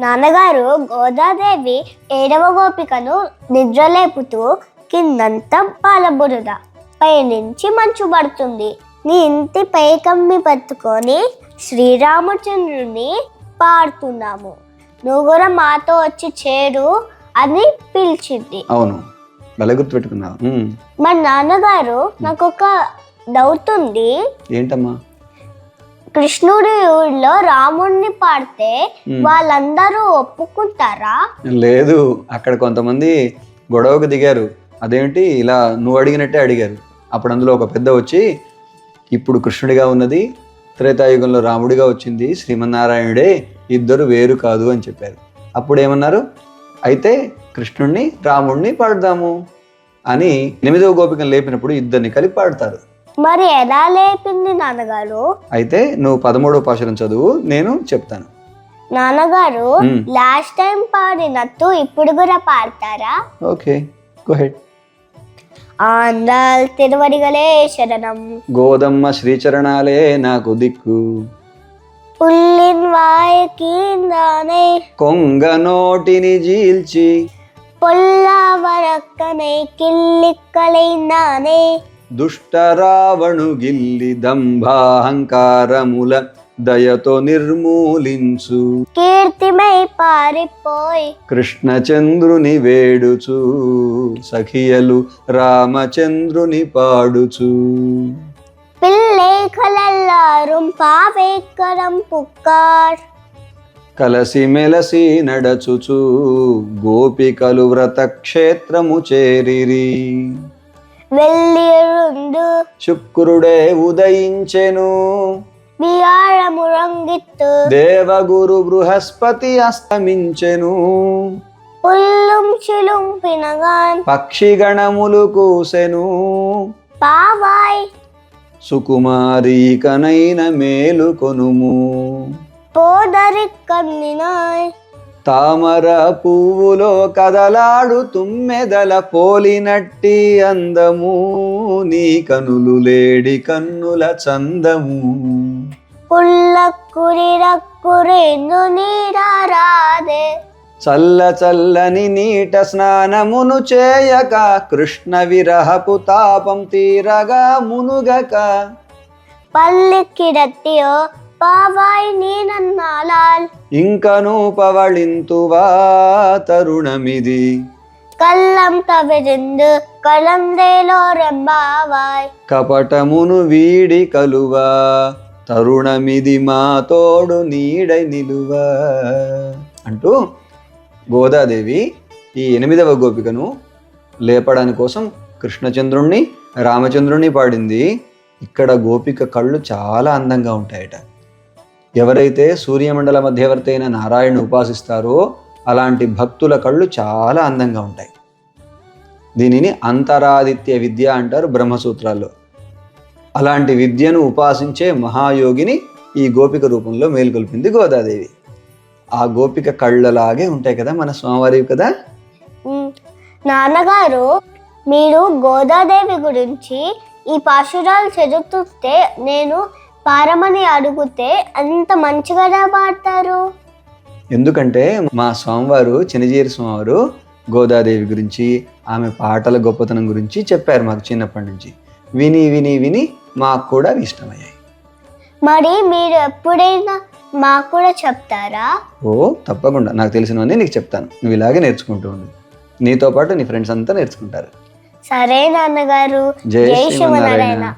నాన్నగారు గోదాదేవి ఏడవ గోపికను నిద్రలేపుతూ కిందంతా పాలబురద. పైనుంచి మంచు పడుతుంది. నీ ఇంటి పైకమ్మి పట్టుకొని శ్రీరామచంద్రుని పాడుతున్నాము. నువ్వు కూడా మాతో వచ్చి చేరు అని పిలిచింది. అవును భలే గుర్తుపెట్టుకున్నావు. మరి నాన్నగారు నాకు ఒక డౌట్ ఉంది. ఏంటమ్మా? కృష్ణుడి ఊళ్ళో రాముడిని పాడితే వాళ్ళందరూ ఒప్పుకుంటారా? లేదు అక్కడ కొంతమంది గొడవకు దిగారు. అదేంటి ఇలా నువ్వు అడిగినట్టే అడిగారు. అప్పుడు అందులో ఒక పెద్ద వచ్చి ఇప్పుడు కృష్ణుడిగా ఉన్నది త్రేతాయుగంలో రాముడిగా వచ్చింది శ్రీమన్నారాయణుడే ఇద్దరు వేరు కాదు అని చెప్పారు. అప్పుడు ఏమన్నారు? అయితే కృష్ణుణ్ణి రాముడిని పాడదాము అని ఎనిమిదవ గోపికను లేపినప్పుడు ఇద్దరిని కలిపి పాడతారు. మరి ఎలా లేపింది నాన్నగారు? అయితే నువ్వు పదమూడవ పాశురం చదువు నేను చెప్తాను. నాన్నగారు. లాస్ట్ టైం పాడినట్టు ఇప్పుడు కూడా పాడతారా? Okay go ahead. ఆందాల్ తిరువడిగలే శరణం. గోదమ్మ శ్రీచరణాలే నాకు దిక్కు. పుల్లిన్ వాయకీందానే కొంగ నోటిని జీల్చి. పొల్లవరక్కనే కిల్లిక్కలైందానే దుష్ట రావణు గిల్లి దంభాహంకారముల దయతో నిర్మూలించు. కీర్తిమై పారిపోయి కృష్ణచంద్రుని వేడుచు. సఖియలు రామచంద్రుని పాడుచు. పిల్లేకలెల్లారుం పావేక్కరం పుక్కార్. కలసి మెలసి నడచుచు. గోపికలు వ్రత క్షేత్రము చేరిరి. వెళ్ళిరుందు శుక్రుడే ఉదయించెను. వియాళమురంగిత్తు దేవగురు బృహస్పతి అస్తమించెను. పుల్లుం చిలుం పినగాన్. పక్షిగణములు కూసెను. పావాయ్. సుకుమారీకనైన మేలు కొనుము. పోదరి కన్నినాయ్. తామర పువ్వులో కదలాడు తుమ్మెదల పోలినట్టి అందము. నీ కనులు లేడి కన్నుల చందము. పుల్లక్కురిరక్కురేందు నీరారాదే చల్ల చల్లని నీట స్నానమును చేయక కృష్ణ విరహపు తాపం తీరగా మునుగక. పల్లిక్కిడత్తియో పావాయ్ నీనన్నాలాల్ ఇంకను పవళింతువా తరుణమిది. కల్లం తవిరిందు కలందేలో రెంబావాయ్ కపటమును వీడి కలువా తరుణమిది మా తోడు నీడై నిలువా. అంటూ గోదాదేవి ఈ ఎనిమిదవ గోపికను లేపడానికి కోసం కృష్ణచంద్రుణ్ణి రామచంద్రుణ్ణి పాడింది. ఇక్కడ గోపిక కళ్ళు చాలా అందంగా ఉంటాయట. ఎవరైతే సూర్యమండల మధ్యవర్తి అయిన నారాయణను ఉపాసిస్తారో అలాంటి భక్తుల కళ్ళు చాలా అందంగా ఉంటాయి. దీనిని అంతరాదిత్య విద్య అంటారు బ్రహ్మసూత్రాల్లో. అలాంటి విద్యను ఉపాసించే మహాయోగిని ఈ గోపిక రూపంలో మేలుకొల్పింది గోదాదేవి. ఆ గోపిక కళ్ళలాగే ఉంటాయి కదా మన స్వామివారి కదా? నాన్నగారు మీరు గోదాదేవి గురించి ఈ పాశురాలు చదువుతుంటే నేను పారమని అడిగితే అంత మంచిగా పాడతారు ఎందుకంటే మా స్వామివారు చినజీరి స్వామివారు గోదాదేవి గురించి ఆమె పాటల గొప్పతనం గురించి చెప్పారు మాకు చిన్నప్పటి నుంచి. విని విని విని మాకు కూడా ఇష్టమయ్యాయి. మరి మీరు ఎప్పుడైనా మాకు కూడా చెప్తారా? ఓ తప్పకుండా. నాకు తెలిసినవన్నీ నీకు చెప్తాను. నువ్వు ఇలాగే నేర్చుకుంటూ ఉండు. నీతో పాటు నీ ఫ్రెండ్స్ అంతా నేర్చుకుంటారు. సరే నాన్నగారు. జై శ్రీమన్నారాయణ.